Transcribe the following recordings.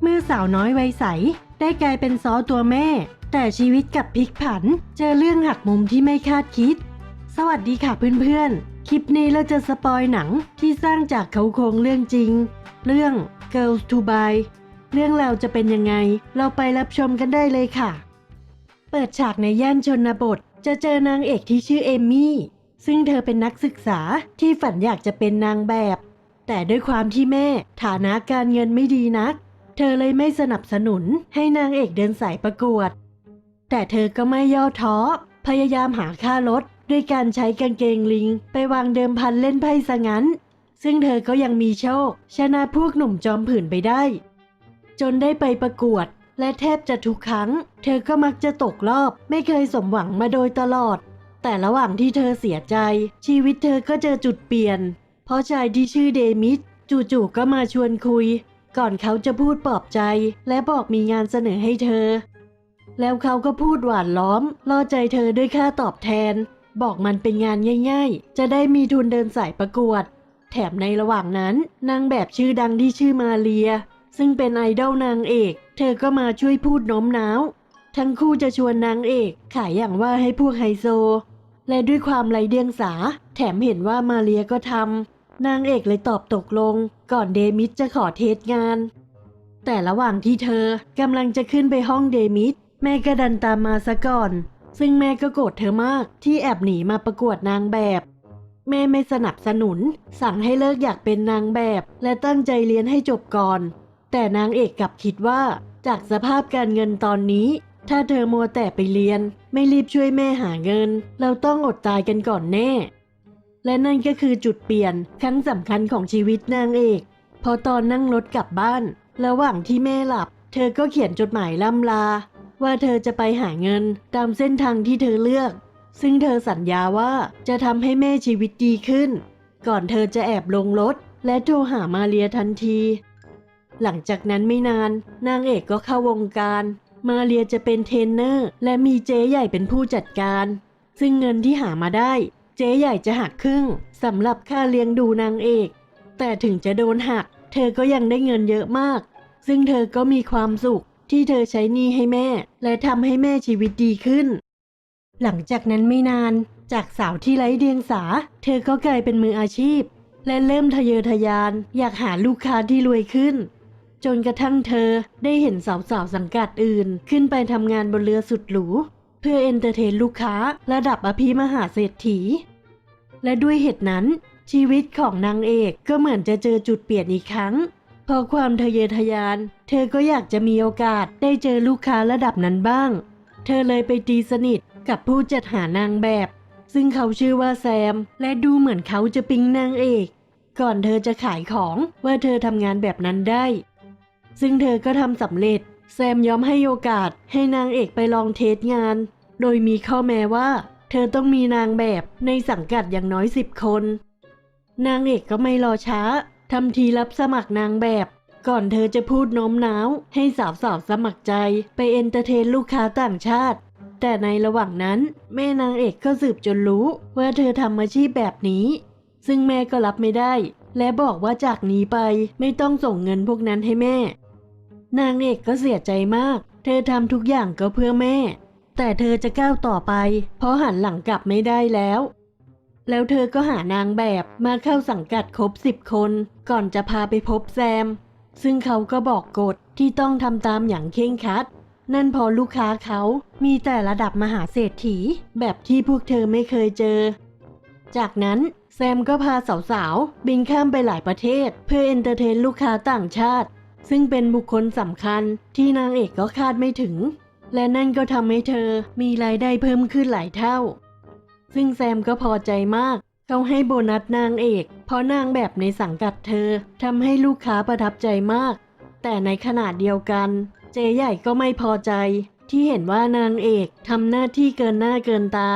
เมื่อสาวน้อยวัยใส ได้กลายเป็นซอตัวแม่ แต่ชีวิตกับพลิกผัน เจอเรื่องหักมุมที่ไม่คาดคิด สวัสดีค่ะเพื่อนๆ คลิปนี้เราจะสปอยหนังที่สร้างจากเขาโครงเรื่องจริง เรื่อง Girls to Buy เรื่องราวจะเป็นยังไง เราไปรับชมกันได้เลยค่ะ เปิดฉากในย่านชนบท จะเจอนางเอกที่ชื่อเอมมี่ ซึ่งเธอเป็นนักศึกษาที่ฝันอยากจะเป็นนางแบบ แต่ด้วยความที่แม่ฐานะการเงินไม่ดีนัก เธอเลยไม่สนับสนุนให้นางเอกเดินสายประกวด แต่เธอก็ไม่ย่อท้อ พยายามหาค่ารถด้วยการใช้กางเกงลิง ไปวางเดิมพันเล่นไพ่ซะงั้น ซึ่งเธอก็ยังมีโชค ชนะพวกหนุ่มจอมผื่นไปได้ จนได้ไปประกวด และแทบจะทุกครั้ง เธอก็มักจะตกรอบ ไม่เคยสมหวังมาโดยตลอด แต่ระหว่างที่เธอเสียใจ ชีวิตเธอก็เจอจุดเปลี่ยน เพราะชายที่ชื่อเดมิสจู่ๆก็มาชวนคุย ก่อนเขาจะพูดปลอบใจ และบอกมีงานเสนอให้เธอ แล้วเขาก็พูดหวานล้อมล่อใจเธอด้วยค่าตอบแทน บอกมันเป็นงานง่าย ๆ จะได้มีทุนเดินสายประกวด แถมในระหว่างนั้นนางแบบชื่อดังที่ชื่อมาเรีย ซึ่งเป็นไอดอลนางเอก เธอก็มาช่วยพูดโน้มน้าว ทั้งคู่จะชวนนางเอกขายอย่างว่าให้พวกไฮโซ และด้วยความไรเดียงสา แถมเห็นว่ามาเรียก็ทำนางเอกเลยตอบตกลง ก่อนเดมิสจะขอเทสงาน แต่ระหว่างที่เธอกำลังจะขึ้นไปห้องเดมิสแม่ก็ดันตามมาซะก่อน ซึ่งแม่ก็โกรธเธอมากที่แอบหนีมาประกวดนางแบบ แม่ไม่สนับสนุน สั่งให้เลิกอยากเป็นนางแบบ และตั้งใจเรียนให้จบก่อน แต่นางเอกกลับคิดว่า จากสภาพการเงินตอนนี้ ถ้าเธอมัวแต่ไปเรียน ไม่รีบช่วยแม่หาเงิน เราต้องอดตายกันก่อนแน่ และนั่นก็คือจุดเปลี่ยนครั้งสำคัญของชีวิตนางเอกพอตอนนั่งรถกลับบ้าน ระหว่างที่แม่หลับ เธอก็เขียนจดหมายล่ำลา ว่าเธอจะไปหาเงินตามเส้นทางที่เธอเลือก ซึ่งเธอสัญญาว่าจะทำให้แม่ชีวิตดีขึ้น ก่อนเธอจะแอบลงรถ และโทรหามาเรียทันที หลังจากนั้นไม่นาน นางเอกก็เข้าวงการ มาเรียจะเป็นเทรนเนอร์ และมีเจ๊ใหญ่เป็นผู้จัดการ ซึ่งเงินที่หามาได้ เจ๊ใหญ่จะหักครึ่งสำหรับค่าเลี้ยงดูนางเอก แต่ถึงจะโดนหัก เธอก็ยังได้เงินเยอะมาก ซึ่งเธอก็มีความสุขที่เธอใช้หนี้ให้แม่ และทำให้แม่ชีวิตดีขึ้น หลังจากนั้นไม่นาน จากสาวที่ไร้เดียงสา เธอก็กลายเป็นมืออาชีพ และเริ่มทะเยอทะยาน อยากหาลูกค้าที่รวยขึ้น จนกระทั่งเธอได้เห็นสาวๆสังกัดอื่น ขึ้นไปทำงานบนเรือสุดหรู พื่อเอนเตอร์เทนลูกค้าระดับอภิมหาเศรษฐี และด้วยเหตุนั้น ชีวิตของนางเอกก็เหมือนจะเจอจุดเปลี่ยนอีกครั้ง เพราะความทะเยอทะยาน เธอก็อยากจะมีโอกาสได้เจอลูกค้าระดับนั้นบ้าง เธอเลยไปตีสนิทกับผู้จัดหานางแบบ ซึ่งเขาชื่อว่าแซม และดูเหมือนเขาจะปิ๊งนางเอก ก่อนเธอจะขายของว่าเธอทำงานแบบนั้นได้ ซึ่งเธอก็ทำสำเร็จแซมยอมให้โอกาสให้นางเอกไปลองเทสงาน โดยมีข้อแม้ว่า เธอต้องมีนางแบบในสังกัดอย่างน้อยสิบคน นางเอกก็ไม่รอช้าทำทีรับสมัครนางแบบ ก่อนเธอจะพูดโน้มน้าว ให้สาวๆสมัครใจไปเอนเตอร์เทนลูกค้าต่างชาติ แต่ในระหว่างนั้น แม่นางเอกก็สืบจนรู้ว่าเธอทำอาชีพแบบนี้ ซึ่งแม่ก็รับไม่ได้ และบอกว่าจากนี้ไปไม่ต้องส่งเงินพวกนั้นให้แม่ นางเอกก็เสียใจมาก เธอทำทุกอย่างก็เพื่อแม่ แต่เธอจะก้าวต่อไป เพราะหันหลังกลับไม่ได้แล้ว แล้วเธอก็หานางแบบมาเข้าสังกัดครบสิบคน ก่อนจะพาไปพบแซม ซึ่งเขาก็บอกกฎที่ต้องทำตามอย่างเคร่งครัด นั่นพอลูกค้าเขามีแต่ระดับมหาเศรษฐี แบบที่พวกเธอไม่เคยเจอ จากนั้นแซมก็พาสาวๆ บินข้ามไปหลายประเทศ เพื่อเอนเตอร์เทนลูกค้าต่างชาติ ซึ่งเป็นบุคคลสำคัญที่นางเอกก็คาดไม่ถึง และนั่นก็ทำให้เธอมีรายได้เพิ่มขึ้นหลายเท่า ซึ่งแซมก็พอใจมาก เขาให้โบนัสนางเอก เพราะนางแบบในสังกัดเธอทำให้ลูกค้าประทับใจมาก แต่ในขณะเดียวกัน เจใหญ่ก็ไม่พอใจ ที่เห็นว่านางเอกทำหน้าที่เกินหน้าเกินตา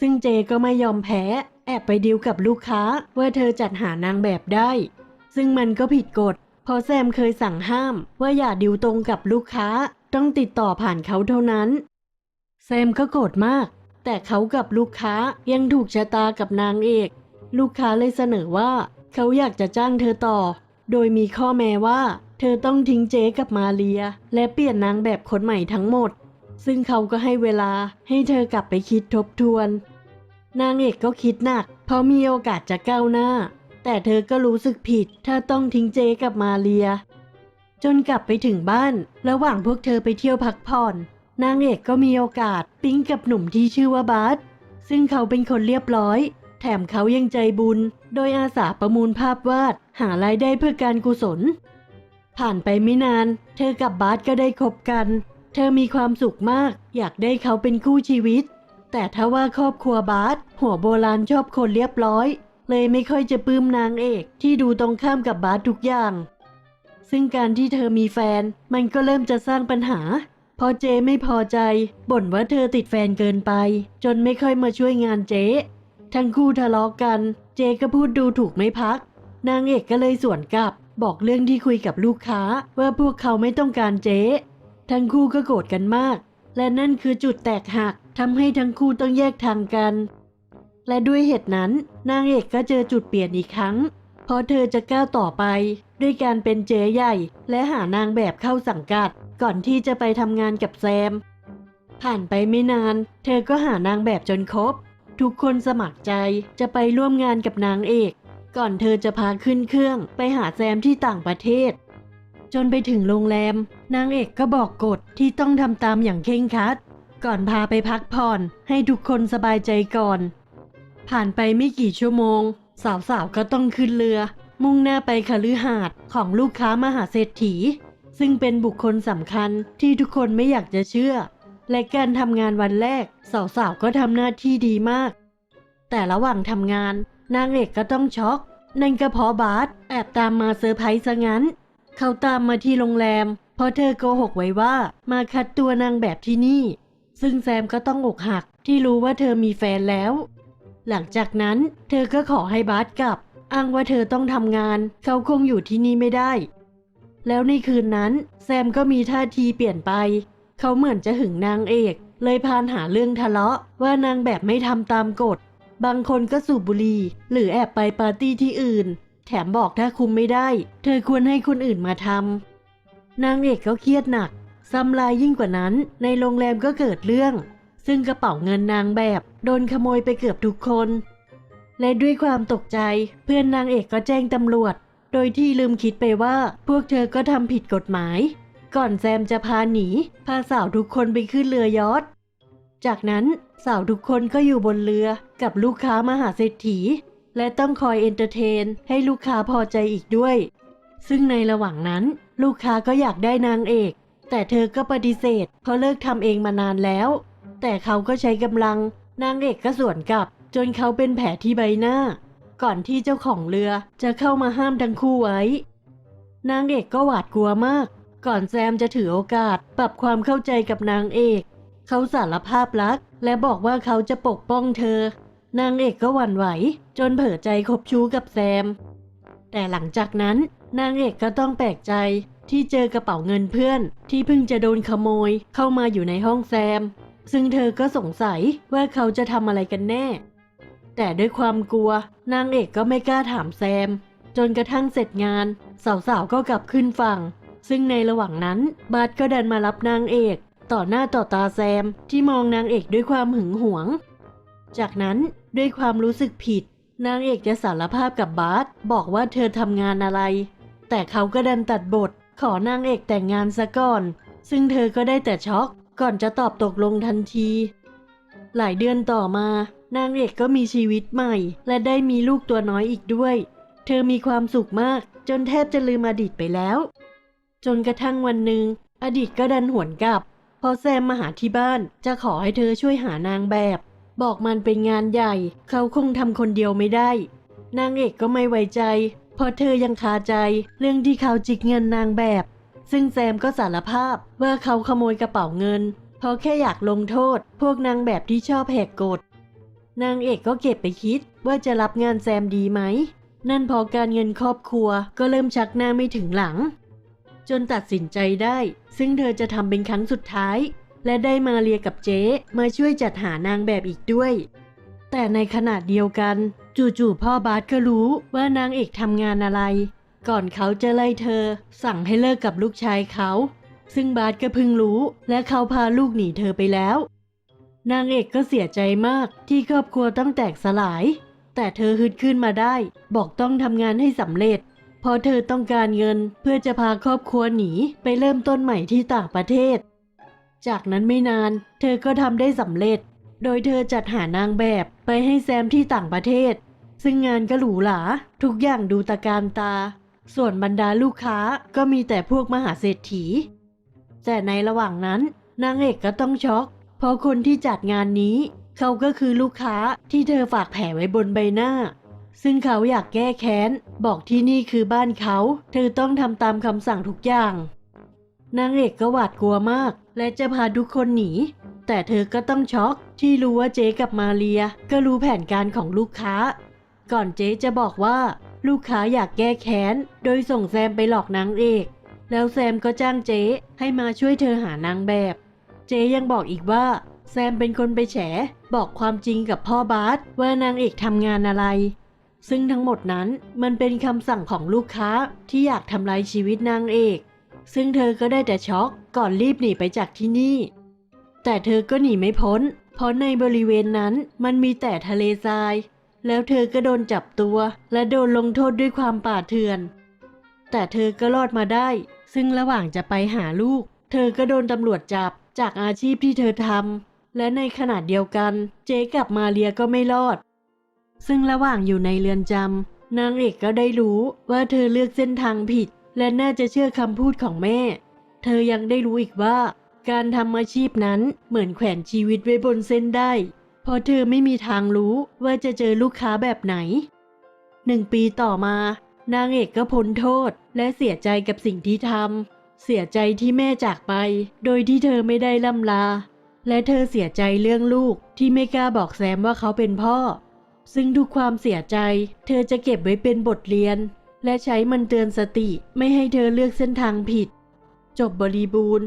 ซึ่งเจก็ไม่ยอมแพ้ แอบไปดิวกับลูกค้าว่าเธอจัดหานางแบบได้ ซึ่งมันก็ผิดกฎเพราะแซมเคยสั่งห้ามว่าอย่าดิวตรงกับลูกค้า ต้องติดต่อผ่านเขาเท่านั้น แซมก็โกรธมาก แต่เขากับลูกค้ายังถูกชะตากับนางเอก ลูกค้าเลยเสนอว่า เขาอยากจะจ้างเธอต่อ โดยมีข้อแม้ว่า เธอต้องทิ้งเจ๊กับมาเรีย และเปลี่ยนนางแบบคนใหม่ทั้งหมด ซึ่งเขาก็ให้เวลาให้เธอกลับไปคิดทบทวน นางเอกก็คิดหนัก เพราะมีโอกาสจะก้าวหน้า แต่เธอก็รู้สึกผิดถ้าต้องทิ้งเจกับมาเรีย จนกลับไปถึงบ้าน ระหว่างพวกเธอไปเที่ยวพักผ่อน นางเอกก็มีโอกาสปิ๊งกับหนุ่มที่ชื่อว่าบาสซึ่งเขาเป็นคนเรียบร้อย แถมเขายังใจบุญ โดยอาสาประมูลภาพวาด หารายได้เพื่อการกุศล ผ่านไปไม่นาน เธอกับบาสก็ได้คบกัน เธอมีความสุขมาก อยากได้เขาเป็นคู่ชีวิต แต่ถ้าว่าครอบครัวบาสหัวโบราณชอบคนเรียบร้อย เลยไม่ค่อยจะปลื้มนางเอกที่ดูตรงข้ามกับบาสทุกอย่าง ซึ่งการที่เธอมีแฟน มันก็เริ่มจะสร้างปัญหาพราะเจไม่พอใจ บ่นว่าเธอติดแฟนเกินไป จนไม่ค่อยมาช่วยงานเจ ทั้งคู่ทะเลาะกัน เจก็พูดดูถูกไม่พัก นางเอกก็เลยสวนกลับ บอกเรื่องที่คุยกับลูกค้า ว่าพวกเขาไม่ต้องการเจ ทั้งคู่ก็โกรธกันมาก และนั่นคือจุดแตกหักทำให้ทั้งคู่ต้องแยกทางกัน และด้วยเหตุนั้น นางเอกก็เจอจุดเปลี่ยนอีกครั้ง เพราะเธอจะก้าวต่อไป ด้วยการเป็นเจ๊ใหญ่ และหานางแบบเข้าสังกัด ก่อนที่จะไปทำงานกับแซม ผ่านไปไม่นาน เธอก็หานางแบบจนครบ ทุกคนสมัครใจจะไปร่วมงานกับนางเอก ก่อนเธอจะพาขึ้นเครื่อง ไปหาแซมที่ต่างประเทศ จนไปถึงโรงแรม นางเอกก็บอกกฎที่ต้องทำตามอย่างเคร่งครัด ก่อนพาไปพักผ่อนให้ทุกคนสบายใจก่อน ผ่านไปไม่กี่ชั่วโมง สาวๆก็ต้องขึ้นเรือ มุ่งหน้าไปคฤหาสน์ของลูกค้ามหาเศรษฐี ซึ่งเป็นบุคคลสำคัญที่ทุกคนไม่อยากจะเชื่อ และการทำงานวันแรก สาวๆก็ทำหน้าที่ดีมาก แต่ระหว่างทำงาน นางเอกก็ต้องช็อกนั่นก็เพราะบาสแอบตามมาเซอร์ไพรส์ซะงั้น เขาตามมาที่โรงแรม เพราะเธอโกหกไว้ว่ามาคัดตัวนางแบบที่นี่ ซึ่งแซมก็ต้องอกหักที่รู้ว่าเธอมีแฟนแล้ว หลังจากนั้นเธอก็ขอให้บาสกลับ อ้างว่าเธอต้องทำงาน เขาคงอยู่ที่นี่ไม่ได้ แล้วในคืนนั้นแซมก็มีท่าทีเปลี่ยนไป เขาเหมือนจะหึงนางเอก เลยพานหาเรื่องทะเลาะว่านางแบบไม่ทำตามกฎ บางคนก็สูบบุหรี่หรือแอบไปปาร์ตี้ที่อื่น แถมบอกถ้าคุมไม่ได้ เธอควรให้คนอื่นมาทำนางเอกก็เครียดหนักซ้ำลายยิ่งกว่านั้น ในโรงแรมก็เกิดเรื่อง ซึ่งกระเป๋าเงินนางแบบโดนขโมยไปเกือบทุกคน และด้วยความตกใจเพื่อนนางเอกก็แจ้งตำรวจ โดยที่ลืมคิดไปว่าพวกเธอก็ทำผิดกฎหมาย ก่อนแซมจะพาหนี พาสาวทุกคนไปขึ้นเรือยอทจากนั้นสาวทุกคนก็อยู่บนเรือกับลูกค้ามหาเศรษฐี และต้องคอยเอนเตอร์เทน ให้ลูกค้าพอใจอีกด้วย ซึ่งในระหว่างนั้นลูกค้าก็อยากได้นางเอก แต่เธอก็ปฏิเสธเพราะเลิกทำเองมานานแล้ว แต่เขาก็ใช้กำลังนางเอกก็สวนกลับ จนเขาเป็นแผลที่ใบหน้า ก่อนที่เจ้าของเรือจะเข้ามาห้ามทั้งคู่ไว้ นางเอกก็หวาดกลัวมาก ก่อนแซมจะถือโอกาสปรับความเข้าใจกับนางเอก เขาสารภาพรัก และบอกว่าเขาจะปกป้องเธอ นางเอกก็หวั่นไหว จนเผลอใจคบชู้กับแซม แต่หลังจากนั้นนางเอกก็ต้องแปลกใจที่เจอกระเป๋าเงินเพื่อน ที่เพิ่งจะโดนขโมยเข้ามาอยู่ในห้องแซม ซึ่งเธอก็สงสัยว่าเขาจะทำอะไรกันแน่ แต่ด้วยความกลัวนางเอกก็ไม่กล้าถามแซม จนกระทั่งเสร็จงาน สาวๆก็กลับขึ้นฝั่ง ซึ่งในระหว่างนั้นบาสก็เดินมารับนางเอก ต่อหน้าต่อตาแซมที่มองนางเอกด้วยความหึงหวง จากนั้นด้วยความรู้สึกผิด นางเอกจะสารภาพกับบาสบอกว่าเธอทำงานอะไร แต่เขาก็ดันตัดบท ขอนางเอกแต่งงานซะก่อน ซึ่งเธอก็ได้แต่ช็อก ก่อนจะตอบตกลงทันที หลายเดือนต่อมา นางเอกก็มีชีวิตใหม่ และได้มีลูกตัวน้อยอีกด้วย เธอมีความสุขมาก จนแทบจะลืมอดีตไปแล้ว จนกระทั่งวันหนึ่ง อดีตก็ดันหวนกลับ พอแซมมาหาที่บ้าน จะขอให้เธอช่วยหานางแบบ บอกมันเป็นงานใหญ่ เขาคงทำคนเดียวไม่ได้ นางเอกก็ไม่ไว้ใจพราะเธอยังคาใจ เรื่องที่เขาจิกเงินนางแบบ ซึ่งแซมก็สารภาพว่าเขาขโมยกระเป๋าเงิน เพราะแค่อยากลงโทษ พวกนางแบบที่ชอบแหกกฎ นางเอกก็เก็บไปคิดว่าจะรับงานแซมดีไหม นั่นพอการเงินครอบครัวก็เริ่มชักหน้าไม่ถึงหลัง จนตัดสินใจได้ ซึ่งเธอจะทำเป็นครั้งสุดท้าย และได้มาเรียกับเจ๊มาช่วยจัดหานางแบบอีกด้วย แต่ในขณะเดียวกัน จู่ๆพ่อบาสก็รู้ว่านางเอกทำงานอะไร ก่อนเขาจะไล่เธอ สั่งให้เลิกกับลูกชายเขา ซึ่งบาสก็เพิ่งรู้ และเขาพาลูกหนีเธอไปแล้ว นางเอกก็เสียใจมากที่ครอบครัวต้องแตกสลาย แต่เธอฮึดขึ้นมาได้ บอกต้องทำงานให้สำเร็จ เพราะเธอต้องการเงินเพื่อจะพาครอบครัวหนีไปเริ่มต้นใหม่ที่ต่างประเทศ จากนั้นไม่นาน เธอก็ทำได้สำเร็จ โดยเธอจัดหานางแบบไปให้แซมที่ต่างประเทศซึ่งงานก็หรูหราทุกอย่างดูตะการตา ส่วนบรรดาลูกค้าก็มีแต่พวกมหาเศรษฐี แต่ในระหว่างนั้นนางเอกก็ต้องช็อก เพราะคนที่จัดงานนี้ เขาก็คือลูกค้าที่เธอฝากแผลไว้บนใบหน้า ซึ่งเขาอยากแก้แค้น บอกที่นี่คือบ้านเขา เธอต้องทำตามคำสั่งทุกอย่าง นางเอกก็หวาดกลัวมาก และจะพาทุกคนหนี แต่เธอก็ต้องช็อกที่รู้ว่าเจ๊กับมาเรีย ก็รู้แผนการของลูกค้า ก่อนเจ๊จะบอกว่า ลูกค้าอยากแก้แค้น โดยส่งแซมไปหลอกนางเอก แล้วแซมก็จ้างเจ๊ให้มาช่วยเธอหานางแบบ เจ๊ยังบอกอีกว่า แซมเป็นคนไปแฉ บอกความจริงกับพ่อบาสว่านางเอกทำงานอะไร ซึ่งทั้งหมดนั้นมันเป็นคำสั่งของลูกค้าที่อยากทำลายชีวิตนางเอก ซึ่งเธอก็ได้แต่ช็อกก่อนรีบหนีไปจากที่นี่ แต่เธอก็หนีไม่พ้น เพราะในบริเวณนั้นมันมีแต่ทะเลทราย แล้วเธอก็โดนจับตัว และโดนลงโทษด้วยความป่าเถื่อน แต่เธอก็รอดมาได้ ซึ่งระหว่างจะไปหาลูก เธอก็โดนตำรวจจับจากอาชีพที่เธอทำและในขณะเดียวกัน เจ๊กับมาเรียก็ไม่รอด ซึ่งระหว่างอยู่ในเรือนจำนางเอกก็ได้รู้ว่าเธอเลือกเส้นทางผิด และน่าจะเชื่อคำพูดของแม่ เธอยังได้รู้อีกว่า การทำอาชีพนั้นเหมือนแขวนชีวิตไว้บนเส้นได้ เพราะเธอไม่มีทางรู้ว่าจะเจอลูกค้าแบบไหน หนึ่งปีต่อมา นางเอกก็พ้นโทษและเสียใจกับสิ่งที่ทำ เสียใจที่แม่จากไป โดยที่เธอไม่ได้ล่ำลา และเธอเสียใจเรื่องลูกที่ไม่กล้าบอกแซมว่าเขาเป็นพ่อ ซึ่งทุกความเสียใจ เธอจะเก็บไว้เป็นบทเรียน และใช้มันเตือนสติไม่ให้เธอเลือกเส้นทางผิด จบบริบูรณ์